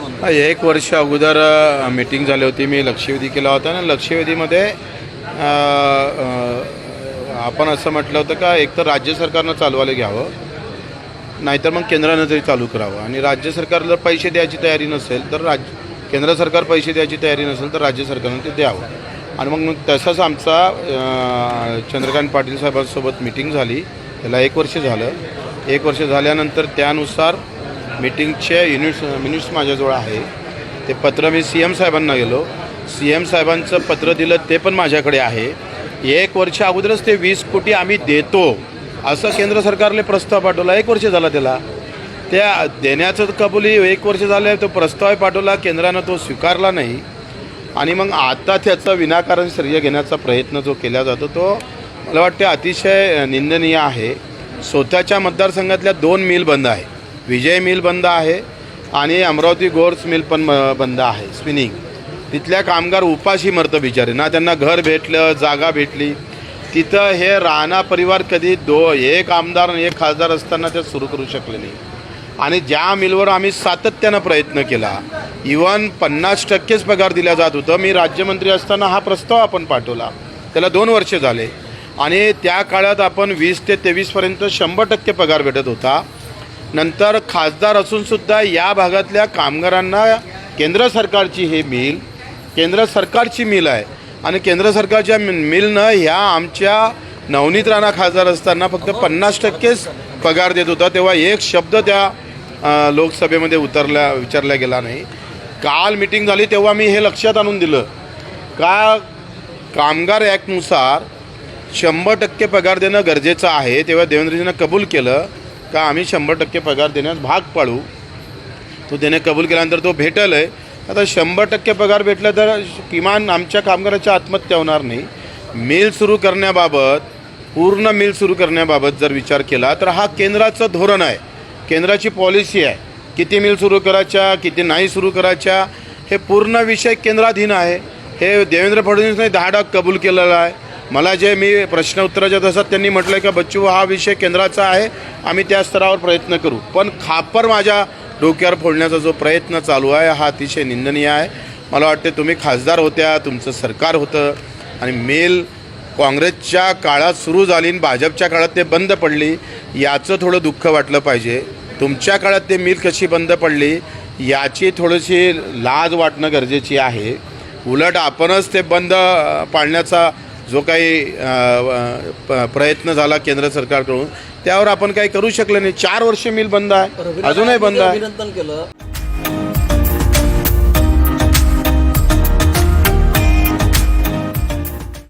काय हा, एक वर्ष अगोदर मीटिंग झाली होती. मी लक्षवेधी केला होता आणि लक्षवेधीमध्ये आपण असं म्हटलं होतं का एकतर राज्य सरकारनं चालवायला घ्यावं. नाहीतर मग केंद्रानं तरी चालू करावं. आणि राज्य सरकार जर पैसे द्यायची तयारी नसेल तर राज्य केंद्र सरकार पैसे द्यायची तयारी नसेल तर राज्य सरकारनं ते द्यावं. आणि मग तसंच आमचा चंद्रकांत पाटील साहेबांसोबत मिटिंग झाली. त्याला एक वर्ष झालं. एक वर्ष झाल्यानंतर त्यानुसार मीटिंगचे युनिट्स मिनिट्स माझ्याजवळ आहे. ते पत्र मी सी एम साहेबांना गेलो. सी एम साहेबांचं पत्र दिलं ते पण माझ्याकडे आहे. एक वर्ष अगोदरच ते वीस कोटी आम्ही देतो असं केंद्र सरकारने प्रस्ताव पाठवला. एक वर्ष झाला त्याला. त्या देण्याचं कबुली एक वर्ष झालं तो प्रस्ताव पाठवला केंद्रानं तो स्वीकारला नाही. आणि मग आता त्याचा विनाकारण श्रेय घेण्याचा प्रयत्न जो केला जातो तो मला वाटते अतिशय निंदनीय आहे. स्वतःच्या मतदारसंघातल्या दोन मिल बंद आहे. विजय मिल बंद आहे आणि अमरावती गोर्स मिल पण म- बंद आहे स्पिनिंग. तिथल्या कामगार उपाशी मरतं बिचारे. ना त्यांना घर भेटलं जागा भेटली. तिथं हे राणा परिवार कधी दो एक आमदार आणि एक खासदार असताना ते सुरू करू शकले नाही. आणि ज्या मिलवर आम्ही सातत्यानं प्रयत्न केला इवन पन्नास टक्केच पगार दिला जात होतं मी राज्यमंत्री असताना हा प्रस्ताव आपण पाठवला. त्याला दोन वर्षे झाले. आणि त्या काळात आपण वीस ते तेवीसपर्यंत शंभर टक्के पगार भेटत होता. नंतर खासदार असूनसुद्धा या भागातल्या कामगारांना केंद्र सरकारची हे मिल केंद्र सरकारची मिल आहे. आणि केंद्र सरकारच्या मिलनं ह्या आमच्या नवनीत राणा खासदार असताना फक्त पन्नास टक्केच पगार देत होता. तेव्हा एक शब्द त्या लोकसभेमध्ये उतरल्या विचारला गेला नाही. काल मिटिंग झाली तेव्हा मी हे लक्षात आणून दिलं. का कामगार ॲक्टनुसार शंभर टक्के पगार देणं गरजेचं आहे तेव्हा देवेंद्रजीनं कबूल केलं. का आम्ही शंभर टक्के पगार देण्यास भाग पाडू? तो देणे कबूल केल्यानंतर तो भेटल आहे आता शंभर टक्के पगार भेटला तर किमान आमच्या कामगाराच्या आत्महत्या होणार नाही. मिल सुरू करण्याबाबत पूर्ण मिल सुरू करण्याबाबत जर विचार केला तर हा केंद्राचं धोरण आहे. केंद्राची पॉलिसी आहे. किती मिल सुरू करायच्या किती नाही सुरू करायच्या हे पूर्ण विषय केंद्राधीन आहे. हे देवेंद्र फडणवीसने दहा डाग कबूल केलेला आहे. मला जे मी प्रश्न उत्तराच्या तसं त्यांनी म्हटलं की बच्चू हा विषय केंद्राचा आहे आम्ही त्या स्तरावर प्रयत्न करू. पण खापर माझ्या डोक्यावर फोडण्याचा जो प्रयत्न चालू आहे हा अतिशय निंदनीय आहे. मला वाटते तुम्ही खासदार होत्या तुमचं सरकार होतं आणि मेल काँग्रेसच्या काळात सुरू झाली आणि भाजपच्या काळात ते बंद पडली याचं थोडं दुःख वाटलं पाहिजे. तुमच्या काळात ते मिल कशी बंद पडली याची थोडीशी लाज वाटणं गरजेची आहे. उलट आपणच ते बंद पाळण्याचा जो काही प्रयत्न झाला केंद्र सरकारकडून त्यावर आपण काही करू शकलो नाही. चार वर्ष मिल बंद आहे. अजूनही बंद आहे. अभिनंदन केलं.